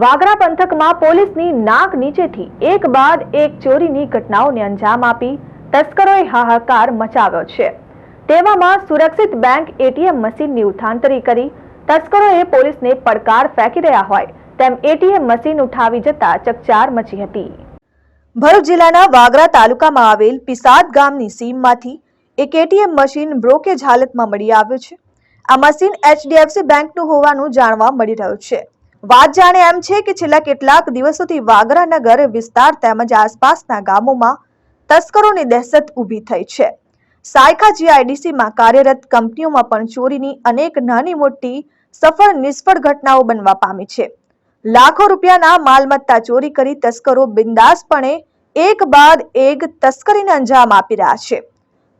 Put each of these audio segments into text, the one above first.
વાગરા પંથકમાં પોલીસની નાક નીચેથી એક બાદ એક ચોરીની ઘટનાઓને અંજામ આપી તસ્કરોએ હાહાકાર મચાવ્યો છે. તેવામાં સુરક્ષિત બેંક એટીએમ મશીનની ઉઠાંતરી કરી તસ્કરોએ પોલીસને પડકાર ફેંકી રહ્યા હોય તેમ એટીએમ મશીન ઉઠાવી જતા ચકચાર મચી હતી. ભરૂચ જિલ્લાના વાગરા તાલુકામાં આવેલ પિસાદ ગામની સીમમાંથી એક એટીએમ મશીન બ્રોકેજ હાલતમાં મળી આવ્યું છે. આ મશીન એચડીએફસી બેંકનું હોવાનું જાણવા મળી રહ્યું છે. વાત જાણે એમ છે કે છેલ્લા કેટલાક દિવસોથી વાગરાનગર વિસ્તાર તેમજ આસપાસના ગામોમાં તસ્કરોની દહેશત ઊભી થઈ છે. સાયકા જીઆઈડીસીમાં કાર્યરત કંપનીઓમાં પણ ચોરીની અનેક નાની મોટી સફળ નિષ્ફળ ઘટનાઓ બનવા પામી છે. લાખો રૂપિયાના માલમત્તા ચોરી કરી તસ્કરો બિંદાસપણે એક બાદ એક તસ્કરીને અંજામ આપી રહ્યા છે.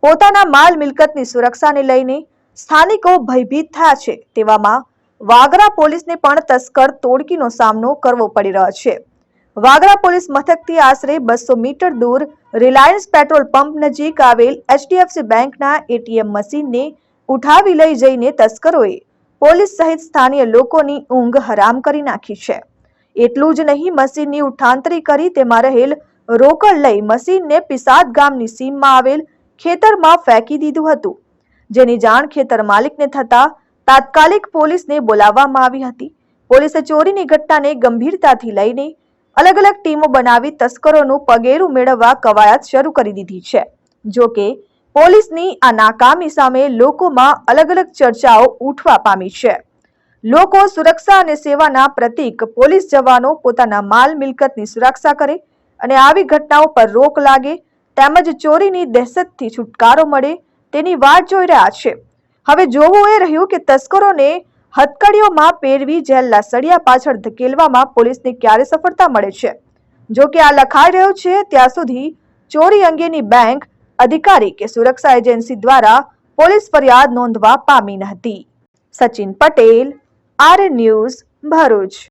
પોતાના માલ મિલકતની સુરક્ષાને લઈને સ્થાનિકો ભયભીત થયા છે તેવામાં વાગરા પોલીસને પણ તસ્કર તોડકીનો સામનો કરવો પડી રહ્યો છે. વાગરા પોલીસ મથકથી આશરે બસો મીટર દૂર રિલાયન્સ પેટ્રોલ પંપ નજીક આવેલ એચડીએફસી બેંકના એટીએમ મશીનને ઉઠાવી લઈ જઈને તસ્કરોએ પોલીસ સહિત સ્થાનીય લોકોની ઊંઘ હરામ કરી નાખી છે. એટલું જ નહીં, મશીનની ઉઠાંતરી કરી તેમાં રહેલ રોકડ લઈ મશીનને પિસાદ ગામની સીમમાં આવેલ ખેતરમાં ફેંકી દીધું હતું. જેની જાણ ખેતર માલિકને થતા તાત્કાલિક પોલીસને બોલાવવામાં આવી હતી. પોલીસે ચોરીની ઘટનાને ગંભીરતાથી લઈને અલગ અલગ ટીમો બનાવી તસ્કરોનું પગેરું મેળવવા કવાયત શરૂ કરી દીધી છે. જો કે, પોલીસની આ નાકામી સામે લોકોમાં અલગ અલગ ચર્ચાઓ ઉઠવા પામી છે. લોકો સુરક્ષા અને સેવાના પ્રતીક પોલીસ જવાનો પોતાના માલ મિલકતની સુરક્ષા કરે અને આવી ઘટનાઓ પર રોક લાગે, તેમજ ચોરીની દહેશતથી છુટકારો મળે તેની વાટ જોઈ રહ્યા છે. હવે જોવું એ રહ્યું કે તસ્કરોને હથકડીઓમાં પેરવી જેલના સળિયા પાછળ ધકેલવામાં પોલીસને ક્યારે સફળતા મળે છે? જો કે આ લખાઈ રહ્યો છે, ત્યાં સુધી ચોરી અંગેની બેંક અધિકારી કે સુરક્ષા એજન્સી દ્વારા પોલીસ ફરિયાદ નોંધવા પામી ન હતી. Sachin Patel R news Bharuch.